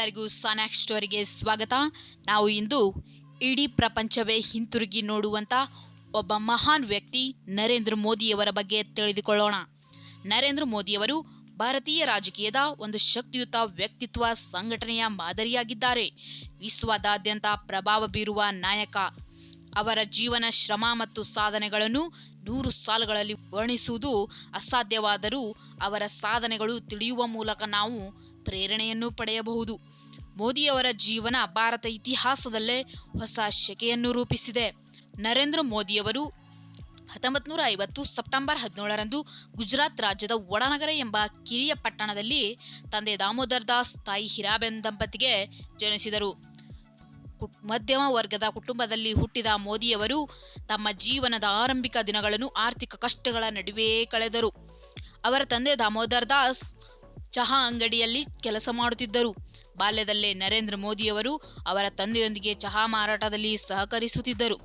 ಎಲ್ಲರಿಗೂ ಸನ್ಯಾಕ್ ಸ್ಟೋರಿಗೆ ಸ್ವಾಗತ. ನಾವು ಇಂದು ಇಡೀ ಪ್ರಪಂಚವೇ ಹಿಂತಿರುಗಿ ನೋಡುವಂತ ಒಬ್ಬ ಮಹಾನ್ ವ್ಯಕ್ತಿ ನರೇಂದ್ರ ಮೋದಿಯವರ ಬಗ್ಗೆ ತಿಳಿದುಕೊಳ್ಳೋಣ. ನರೇಂದ್ರ ಮೋದಿಯವರು ಭಾರತೀಯ ರಾಜಕೀಯದ ಒಂದು ಶಕ್ತಿಯುತ ವ್ಯಕ್ತಿತ್ವ ಸಂಘಟನೆಯ ಮಾದರಿಯಾಗಿದ್ದಾರೆ. ವಿಶ್ವದಾದ್ಯಂತ ಪ್ರಭಾವ ಬೀರುವ ನಾಯಕ. ಅವರ ಜೀವನ ಶ್ರಮ ಮತ್ತು ಸಾಧನೆಗಳನ್ನು ನೂರು ಸಾಲುಗಳಲ್ಲಿ ವರ್ಣಿಸುವುದು ಅಸಾಧ್ಯವಾದರೂ ಅವರ ಸಾಧನೆಗಳು ತಿಳಿಯುವ ಮೂಲಕ ನಾವು ಪ್ರೇರಣೆಯನ್ನು ಪಡೆಯಬಹುದು. ಮೋದಿಯವರ ಜೀವನ ಭಾರತ ಇತಿಹಾಸದಲ್ಲೇ ಹೊಸ ಶಕೆಯನ್ನು ರೂಪಿಸಿದೆ. ನರೇಂದ್ರ ಮೋದಿಯವರು ಹತ್ತೊಂಬತ್ತು ನೂರ ಐವತ್ತು ಸೆಪ್ಟೆಂಬರ್ ಹದಿನೇಳರಂದು ಗುಜರಾತ್ ರಾಜ್ಯದ ವಡನಗರ ಎಂಬ ಕಿರಿಯ ಪಟ್ಟಣದಲ್ಲಿ ತಂದೆ ದಾಮೋದರ್ ದಾಸ್, ತಾಯಿ ಹಿರಾಬೆನ್ ದಂಪತಿಗೆ ಜನಿಸಿದರು. ಮಧ್ಯಮ ವರ್ಗದ ಕುಟುಂಬದಲ್ಲಿ ಹುಟ್ಟಿದ ಮೋದಿಯವರು ತಮ್ಮ ಜೀವನದ ಆರಂಭಿಕ ದಿನಗಳನ್ನು ಆರ್ಥಿಕ ಕಷ್ಟಗಳ ನಡುವೆಯೇ ಕಳೆದರು. ಅವರ ತಂದೆ ದಾಮೋದರ್ ದಾಸ್ ಚಹಾ ಅಂಗಡಿಯಲ್ಲಿ ಕೆಲಸ ಮಾಡುತ್ತಿದ್ದರು. ಬಾಲ್ಯದಲ್ಲೇ ನರೇಂದ್ರ ಮೋದಿಯವರು ಅವರ ತಂದೆಯೊಂದಿಗೆ ಚಹಾ ಮಾರಾಟದಲ್ಲಿ ಸಹಕರಿಸುತ್ತಿದ್ದರು.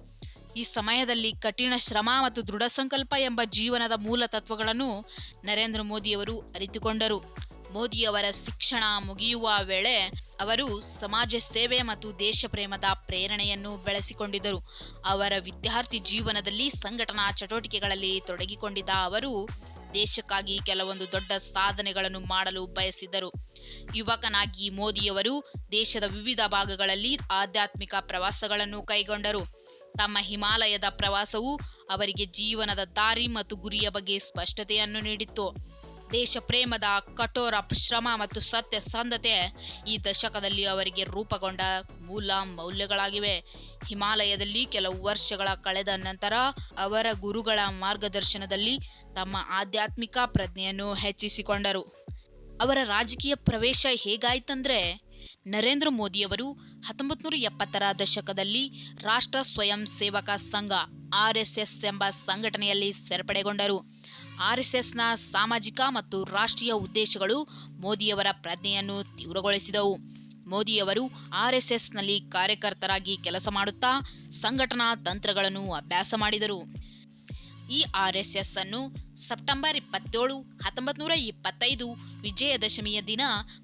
ಈ ಸಮಯದಲ್ಲಿ ಕಠಿಣ ಶ್ರಮ ಮತ್ತು ದೃಢ ಸಂಕಲ್ಪ ಎಂಬ ಜೀವನದ ಮೂಲ ತತ್ವಗಳನ್ನು ನರೇಂದ್ರ ಮೋದಿಯವರು ಅರಿತುಕೊಂಡರು. ಮೋದಿಯವರ ಶಿಕ್ಷಣ ಮುಗಿಯುವ ವೇಳೆ ಅವರು ಸಮಾಜ ಸೇವೆ ಮತ್ತು ದೇಶ ಪ್ರೇಮದ ಪ್ರೇರಣೆಯನ್ನು ಬೆಳೆಸಿಕೊಂಡಿದ್ದರು. ಅವರ ವಿದ್ಯಾರ್ಥಿ ಜೀವನದಲ್ಲಿ ಸಂಘಟನಾ ಚಟುವಟಿಕೆಗಳಲ್ಲಿ ತೊಡಗಿಕೊಂಡಿದ್ದ ಅವರು ದೇಶಕ್ಕಾಗಿ ಕೆಲವೊಂದು ದೊಡ್ಡ ಸಾಧನೆಗಳನ್ನು ಮಾಡಲು ಬಯಸಿದ್ದರು. ಯುವಕನಾಗಿ ಮೋದಿಯವರು ದೇಶದ ವಿವಿಧ ಭಾಗಗಳಲ್ಲಿ ಆಧ್ಯಾತ್ಮಿಕ ಪ್ರವಾಸಗಳನ್ನು ಕೈಗೊಂಡರು. ತಮ್ಮ ಹಿಮಾಲಯದ ಪ್ರವಾಸವು ಅವರಿಗೆ ಜೀವನದ ದಾರಿ ಮತ್ತು ಗುರಿಯ ಬಗ್ಗೆ ಸ್ಪಷ್ಟತೆಯನ್ನು ನೀಡಿತ್ತು. ದೇಶ ಪ್ರೇಮದ ಕಠೋರ ಶ್ರಮ ಮತ್ತು ಸತ್ಯ ಸತ್ಯಸಂಧತೆ ಈ ದಶಕದಲ್ಲಿ ಅವರಿಗೆ ರೂಪುಗೊಂಡ ಮೂಲ ಮೌಲ್ಯಗಳಾಗಿವೆ. ಹಿಮಾಲಯದಲ್ಲಿ ಕೆಲವು ವರ್ಷಗಳ ಕಳೆದ ನಂತರ ಅವರ ಗುರುಗಳ ಮಾರ್ಗದರ್ಶನದಲ್ಲಿ ತಮ್ಮ ಆಧ್ಯಾತ್ಮಿಕ ಪ್ರಜ್ಞೆಯನ್ನು ಹೆಚ್ಚಿಸಿಕೊಂಡರು. ಅವರ ರಾಜಕೀಯ ಪ್ರವೇಶ ಹೇಗಾಯ್ತಂದ್ರೆ, ನರೇಂದ್ರ ಮೋದಿಯವರು ಹತ್ತೊಂಬತ್ತು ನೂರ ಎಪ್ಪತ್ತರ ದಶಕದಲ್ಲಿ ರಾಷ್ಟ್ರ ಸ್ವಯಂ ಸೇವಕ ಸಂಘ, ಆರ್ ಎಸ್ ಎಸ್ ಎಂಬ ಸಂಘಟನೆಯಲ್ಲಿ ಸೇರ್ಪಡೆಗೊಂಡರು. ಆರ್ ಎಸ್ ಎಸ್ನ ಸಾಮಾಜಿಕ ಮತ್ತು ರಾಷ್ಟ್ರೀಯ ಉದ್ದೇಶಗಳು ಮೋದಿಯವರ ಪ್ರಜ್ಞೆಯನ್ನು ತೀವ್ರಗೊಳಿಸಿದವು. ಮೋದಿಯವರು ಆರ್ಎಸ್ಎಸ್ನಲ್ಲಿ ಎಸ್ ಎಸ್ನಲ್ಲಿ ಕಾರ್ಯಕರ್ತರಾಗಿ ಕೆಲಸ ಮಾಡುತ್ತಾ ಸಂಘಟನಾ ತಂತ್ರಗಳನ್ನು ಅಭ್ಯಾಸ ಮಾಡಿದರು. ಈ ಆರ್ಎಸ್ಎಸ್ ಎಸ್ ಎಸ್ ಅನ್ನು ಸೆಪ್ಟೆಂಬರ್ ಇಪ್ಪತ್ತೇಳು ಹತ್ತೊಂಬತ್ತು ನೂರ ಇಪ್ಪತ್ತೈದು ವಿಜಯದಶಮಿಯ ದಿನ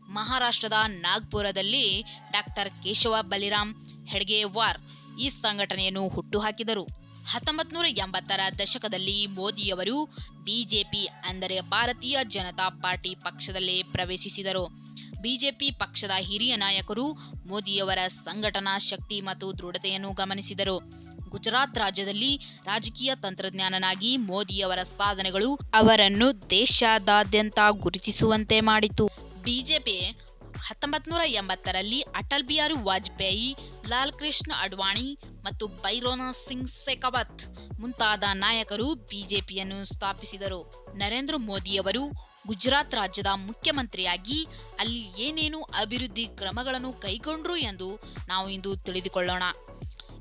ಮಹಾರಾಷ್ಟ್ರದ ನಾಗ್ಪುರದಲ್ಲಿ ಡಾಕ್ಟರ್ ಕೇಶವ ಬಲಿರಾಮ್ ಹೆಡ್ಗೆವಾರ್ ಈ ಸಂಘಟನೆಯನ್ನು ಹುಟ್ಟುಹಾಕಿದರು ಹತ್ತೊಂಬತ್ತು ನೂರ ಎಂಬತ್ತರ ದಶಕದಲ್ಲಿ ಮೋದಿಯವರು ಬಿಜೆಪಿ ಅಂದರೆ ಭಾರತೀಯ ಜನತಾ ಪಾರ್ಟಿ ಪಕ್ಷದಲ್ಲಿ ಪ್ರವೇಶಿಸಿದರು. ಬಿಜೆಪಿ ಪಕ್ಷದ ಹಿರಿಯ ನಾಯಕರು ಮೋದಿಯವರ ಸಂಘಟನಾ ಶಕ್ತಿ ಮತ್ತು ದೃಢತೆಯನ್ನು ಗಮನಿಸಿದರು. ಗುಜರಾತ್ ರಾಜ್ಯದಲ್ಲಿ ರಾಜಕೀಯ ತಂತ್ರಜ್ಞಾನನಾಗಿ ಮೋದಿಯವರ ಸಾಧನೆಗಳು ಅವರನ್ನು ದೇಶಾದಾದ್ಯಂತ ಗುರುತಿಸುವಂತೆ ಮಾಡಿತು. ಬಿಜೆಪಿ ಹತ್ತೊಂಬತ್ತು ನೂರ ಎಂಬತ್ತರಲ್ಲಿ ಅಟಲ್ ಬಿಹಾರಿ ವಾಜಪೇಯಿ ಲಾಲ್ ಕೃಷ್ಣ ಅಡ್ವಾಣಿ ಮತ್ತು ಬೈರೋನಾ ಸಿಂಗ್ ಶೆಖಾವತ್ ಮುಂತಾದ ನಾಯಕರು ಬಿಜೆಪಿಯನ್ನು ಸ್ಥಾಪಿಸಿದರು. ನರೇಂದ್ರ ಮೋದಿಯವರು ಗುಜರಾತ್ ರಾಜ್ಯದ ಮುಖ್ಯಮಂತ್ರಿಯಾಗಿ ಅಲ್ಲಿ ಏನೇನು ಅಭಿವೃದ್ಧಿ ಕ್ರಮಗಳನ್ನು ಕೈಗೊಂಡ್ರು ಎಂದು ನಾವು ಇಂದು ತಿಳಿದುಕೊಳ್ಳೋಣ.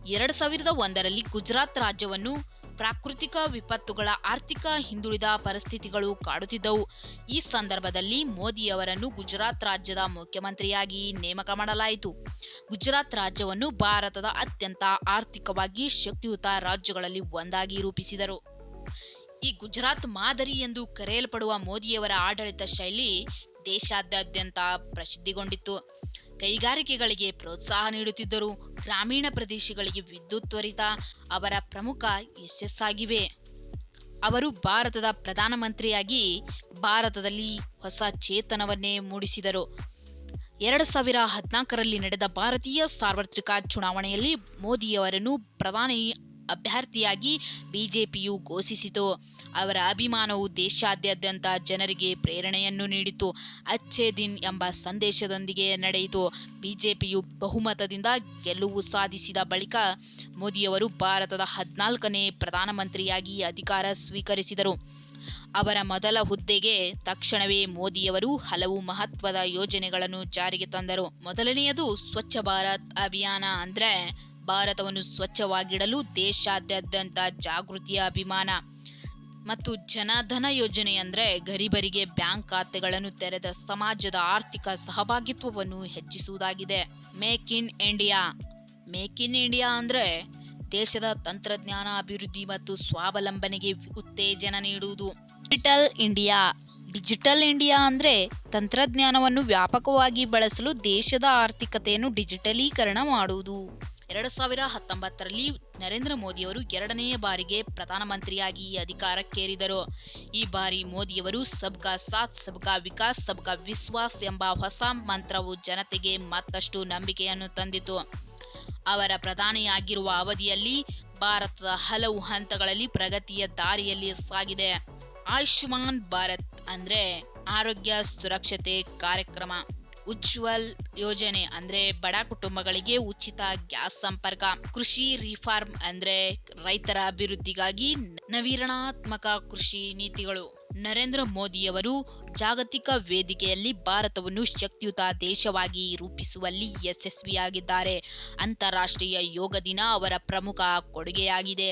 ಎರಡು ಸಾವಿರದ ಒಂದರಲ್ಲಿ ಗುಜರಾತ್ ರಾಜ್ಯವನ್ನು ಪ್ರಾಕೃತಿಕ ವಿಪತ್ತುಗಳ ಆರ್ಥಿಕ ಹಿಂದುಳಿದ ಪರಿಸ್ಥಿತಿಗಳು ಕಾಡುತ್ತಿದ್ದವು. ಈ ಸಂದರ್ಭದಲ್ಲಿ ಮೋದಿಯವರನ್ನು ಗುಜರಾತ್ ರಾಜ್ಯದ ಮುಖ್ಯಮಂತ್ರಿಯಾಗಿ ನೇಮಕ ಮಾಡಲಾಯಿತು. ಗುಜರಾತ್ ರಾಜ್ಯವನ್ನು ಭಾರತದ ಅತ್ಯಂತ ಆರ್ಥಿಕವಾಗಿ ಶಕ್ತಿಯುತ ರಾಜ್ಯಗಳಲ್ಲಿ ಒಂದಾಗಿ ರೂಪಿಸಿದರು. ಈ ಗುಜರಾತ್ ಮಾದರಿ ಎಂದು ಕರೆಯಲ್ಪಡುವ ಮೋದಿಯವರ ಆಡಳಿತ ಶೈಲಿ ದೇಶಾದ್ಯಂತ ಪ್ರಸಿದ್ಧಿಗೊಂಡಿತ್ತು. ಕೈಗಾರಿಕೆಗಳಿಗೆ ಪ್ರೋತ್ಸಾಹ ನೀಡುತ್ತಿದ್ದರು. ಗ್ರಾಮೀಣ ಪ್ರದೇಶಗಳಿಗೆ ವಿದ್ಯುತ್ ತ್ವರಿತ ಅವರ ಪ್ರಮುಖ ಯಶಸ್ಸಾಗಿವೆ. ಅವರು ಭಾರತದ ಪ್ರಧಾನಮಂತ್ರಿಯಾಗಿ ಭಾರತದಲ್ಲಿ ಹೊಸ ಚೇತನವನ್ನೇ ಮೂಡಿಸಿದರು. ಎರಡು ಸಾವಿರ ಹದಿನಾಲ್ಕರಲ್ಲಿ ನಡೆದ ಭಾರತೀಯ ಸಾರ್ವತ್ರಿಕ ಚುನಾವಣೆಯಲ್ಲಿ ಮೋದಿಯವರನ್ನು ಪ್ರಧಾನಿ ಅಭ್ಯರ್ಥಿಯಾಗಿ ಬಿಜೆಪಿಯು ಘೋಷಿಸಿತು. ಅವರ ಅಭಿಮಾನವು ದೇಶಾದ್ಯಂತ ಜನರಿಗೆ ಪ್ರೇರಣೆಯನ್ನು ನೀಡಿತು. ಅಚ್ಚೆ ದಿನ್ ಎಂಬ ಸಂದೇಶದೊಂದಿಗೆ ನಡೆಯಿತು. ಬಿಜೆಪಿಯು ಬಹುಮತದಿಂದ ಗೆಲುವು ಸಾಧಿಸಿದ ಬಳಿಕ ಮೋದಿಯವರು ಭಾರತದ ಹದಿನಾಲ್ಕನೇ ಪ್ರಧಾನಮಂತ್ರಿಯಾಗಿ ಅಧಿಕಾರ ಸ್ವೀಕರಿಸಿದರು. ಅವರ ಮೊದಲ ಹುದ್ದೆಗೆ ತಕ್ಷಣವೇ ಮೋದಿಯವರು ಹಲವು ಮಹತ್ವದ ಯೋಜನೆಗಳನ್ನು ಜಾರಿಗೆ ತಂದರು. ಮೊದಲನೆಯದು ಸ್ವಚ್ಛ ಭಾರತ್ ಅಭಿಯಾನ ಅಂದ್ರೆ ಭಾರತವನ್ನು ಸ್ವಚ್ಛವಾಗಿಡಲು ದೇಶಾದ್ಯಂತ ಜಾಗೃತಿಯ ಅಭಿಮಾನ ಮತ್ತು ಜನಧನ ಯೋಜನೆ ಅಂದರೆ ಗರಿಬರಿಗೆ ಬ್ಯಾಂಕ್ ಖಾತೆಗಳನ್ನು ತೆರೆದ ಸಮಾಜದ ಆರ್ಥಿಕ ಸಹಭಾಗಿತ್ವವನ್ನು ಹೆಚ್ಚಿಸುವುದಾಗಿದೆ. Make in India. Make in India ಅಂದರೆ ದೇಶದ ತಂತ್ರಜ್ಞಾನ ಅಭಿವೃದ್ಧಿ ಮತ್ತು ಸ್ವಾವಲಂಬನೆಗೆ ಉತ್ತೇಜನ ನೀಡುವುದು. Digital India. ಡಿಜಿಟಲ್ ಇಂಡಿಯಾ ಅಂದರೆ ತಂತ್ರಜ್ಞಾನವನ್ನು ವ್ಯಾಪಕವಾಗಿ ಬಳಸಲು ದೇಶದ ಆರ್ಥಿಕತೆಯನ್ನು ಡಿಜಿಟಲೀಕರಣ ಮಾಡುವುದು. ಎರಡು ಸಾವಿರ ಹತ್ತೊಂಬತ್ತರಲ್ಲಿ ನರೇಂದ್ರ ಮೋದಿಯವರು ಎರಡನೆಯ ಬಾರಿಗೆ ಪ್ರಧಾನಮಂತ್ರಿಯಾಗಿ ಅಧಿಕಾರಕ್ಕೇರಿದರು. ಈ ಬಾರಿ ಮೋದಿಯವರು ಸಬ್ಕಾ ಸಾಥ್, ಸಬ್ಕಾ ವಿಕಾಸ್, ಸಬ್ಕಾ ವಿಶ್ವಾಸ್ ಎಂಬ ಹೊಸ ಮಂತ್ರವು ಜನತೆಗೆ ಮತ್ತಷ್ಟು ನಂಬಿಕೆಯನ್ನು ತಂದಿತು. ಅವರ ಪ್ರಧಾನಿಯಾಗಿರುವ ಅವಧಿಯಲ್ಲಿ ಭಾರತದ ಹಲವು ಹಂತಗಳಲ್ಲಿ ಪ್ರಗತಿಯ ದಾರಿಯಲ್ಲಿ ಸಾಗಿದೆ. ಆಯುಷ್ಮಾನ್ ಭಾರತ್ ಅಂದ್ರೆ ಆರೋಗ್ಯ ಸುರಕ್ಷತೆ ಕಾರ್ಯಕ್ರಮ. ಉಜ್ವಲ್ ಯೋಜನೆ ಅಂದ್ರೆ ಬಡ ಕುಟುಂಬಗಳಿಗೆ ಉಚಿತ ಗ್ಯಾಸ್ ಸಂಪರ್ಕ, ಕೃಷಿ ರಿಫಾರ್ಮ್ ಅಂದ್ರೆ ರೈತರ ಅಭಿವೃದ್ಧಿಗಾಗಿ ನವೀರಣಾತ್ಮಕ ಕೃಷಿ ನೀತಿಗಳು. ನರೇಂದ್ರ ಮೋದಿಯವರು ಜಾಗತಿಕ ವೇದಿಕೆಯಲ್ಲಿ ಭಾರತವನ್ನು ಶಕ್ತಿಯುತ ದೇಶವಾಗಿ ರೂಪಿಸುವಲ್ಲಿ ಯಶಸ್ವಿಯಾಗಿದ್ದಾರೆ. ಅಂತಾರಾಷ್ಟ್ರೀಯ ಯೋಗ ದಿನ ಅವರ ಪ್ರಮುಖ ಕೊಡುಗೆಯಾಗಿದೆ.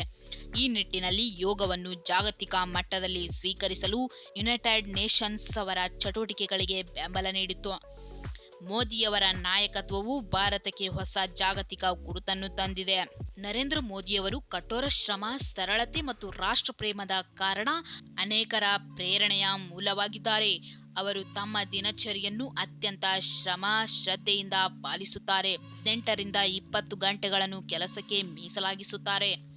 ಈ ನಿಟ್ಟಿನಲ್ಲಿ ಯೋಗವನ್ನು ಜಾಗತಿಕ ಮಟ್ಟದಲ್ಲಿ ಸ್ವೀಕರಿಸಲು ಯುನೈಟೆಡ್ ನೇಷನ್ಸ್ ಅವರ ಚಟುವಟಿಕೆಗಳಿಗೆ ಬೆಂಬಲ ನೀಡಿತು ಮೋದಿಯವರ ನಾಯಕತ್ವವು ಭಾರತಕ್ಕೆ ಹೊಸ ಜಾಗತಿಕ ಗುರುತನ್ನು ತಂದಿದೆ. ನರೇಂದ್ರ ಮೋದಿಯವರು ಕಠೋರ ಶ್ರಮ, ಸರಳತೆ ಮತ್ತು ರಾಷ್ಟ್ರ ಪ್ರೇಮದ ಕಾರಣ ಅನೇಕರ ಪ್ರೇರಣೆಯ ಮೂಲವಾಗಿದ್ದಾರೆ. ಅವರು ತಮ್ಮ ದಿನಚರಿಯನ್ನು ಅತ್ಯಂತ ಶ್ರಮ, ಶ್ರದ್ಧೆಯಿಂದ ಪಾಲಿಸುತ್ತಾರೆ. ಹದಿನೆಂಟರಿಂದ ಇಪ್ಪತ್ತು ಗಂಟೆಗಳನ್ನು ಕೆಲಸಕ್ಕೆ ಮೀಸಲಾಗಿಸುತ್ತಾರೆ.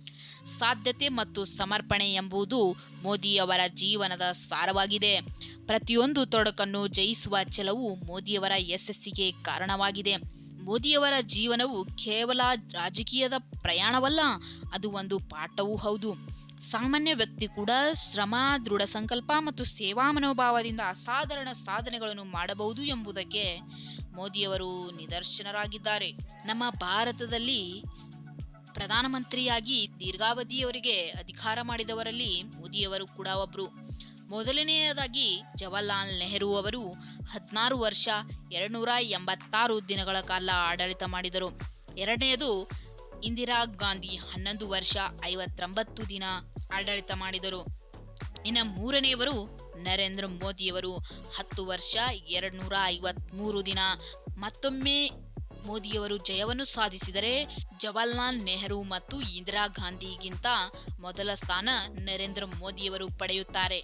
ಸಾಧ್ಯತೆ ಮತ್ತು ಸಮರ್ಪಣೆ ಎಂಬುದು ಮೋದಿಯವರ ಜೀವನದ ಸಾರವಾಗಿದೆ. ಪ್ರತಿಯೊಂದು ತೊಡಕನ್ನು ಜಯಿಸುವ ಛಲವು ಮೋದಿಯವರ ಯಶಸ್ಸಿಗೆ ಕಾರಣವಾಗಿದೆ. ಮೋದಿಯವರ ಜೀವನವು ಕೇವಲ ರಾಜಕೀಯದ ಪ್ರಯಾಣವಲ್ಲ, ಅದು ಒಂದು ಪಾಠವೂ ಹೌದು. ಸಾಮಾನ್ಯ ವ್ಯಕ್ತಿ ಕೂಡ ಶ್ರಮ, ದೃಢ ಸಂಕಲ್ಪ ಮತ್ತು ಸೇವಾ ಮನೋಭಾವದಿಂದ ಅಸಾಧಾರಣ ಸಾಧನೆಗಳನ್ನು ಮಾಡಬಹುದು ಎಂಬುದಕ್ಕೆ ಮೋದಿಯವರು ನಿದರ್ಶನರಾಗಿದ್ದಾರೆ. ನಮ್ಮ ಭಾರತದಲ್ಲಿ ಪ್ರಧಾನಮಂತ್ರಿಯಾಗಿ ದೀರ್ಘಾವಧಿಯವರಿಗೆ ಅಧಿಕಾರ ಮಾಡಿದವರಲ್ಲಿ ಮೋದಿಯವರು ಕೂಡ ಒಬ್ಬರು ಮೊದಲನೆಯದಾಗಿ ಜವಾಹರ್ಲಾಲ್ ನೆಹರು ಅವರು ಹದಿನಾರು ವರ್ಷ ಎರಡುನೂರ ಎಂಬತ್ತಾರು ದಿನಗಳ ಕಾಲ ಆಡಳಿತ ಮಾಡಿದರು. ಎರಡನೆಯದು ಇಂದಿರಾ ಗಾಂಧಿ ಹನ್ನೊಂದು ವರ್ಷ ಐವತ್ತೊಂಬತ್ತು ದಿನ ಆಡಳಿತ ಮಾಡಿದರು. ಇನ್ನು ಮೂರನೆಯವರು ನರೇಂದ್ರ ಮೋದಿಯವರು ಹತ್ತು ವರ್ಷ ಎರಡ್ನೂರ ಐವತ್ತ್ಮೂರು ದಿನ. ಮತ್ತೊಮ್ಮೆ ಮೋದಿಯವರು ಜಯವನ್ನು ಸಾಧಿಸಿದರೆ ಜವಾಹರ್ಲಾಲ್ ನೆಹರು ಮತ್ತು ಇಂದಿರಾ ಗಾಂಧಿಗಿಂತ ಮೊದಲ ಸ್ಥಾನ ನರೇಂದ್ರ ಮೋದಿಯವರು ಪಡೆಯುತ್ತಾರೆ.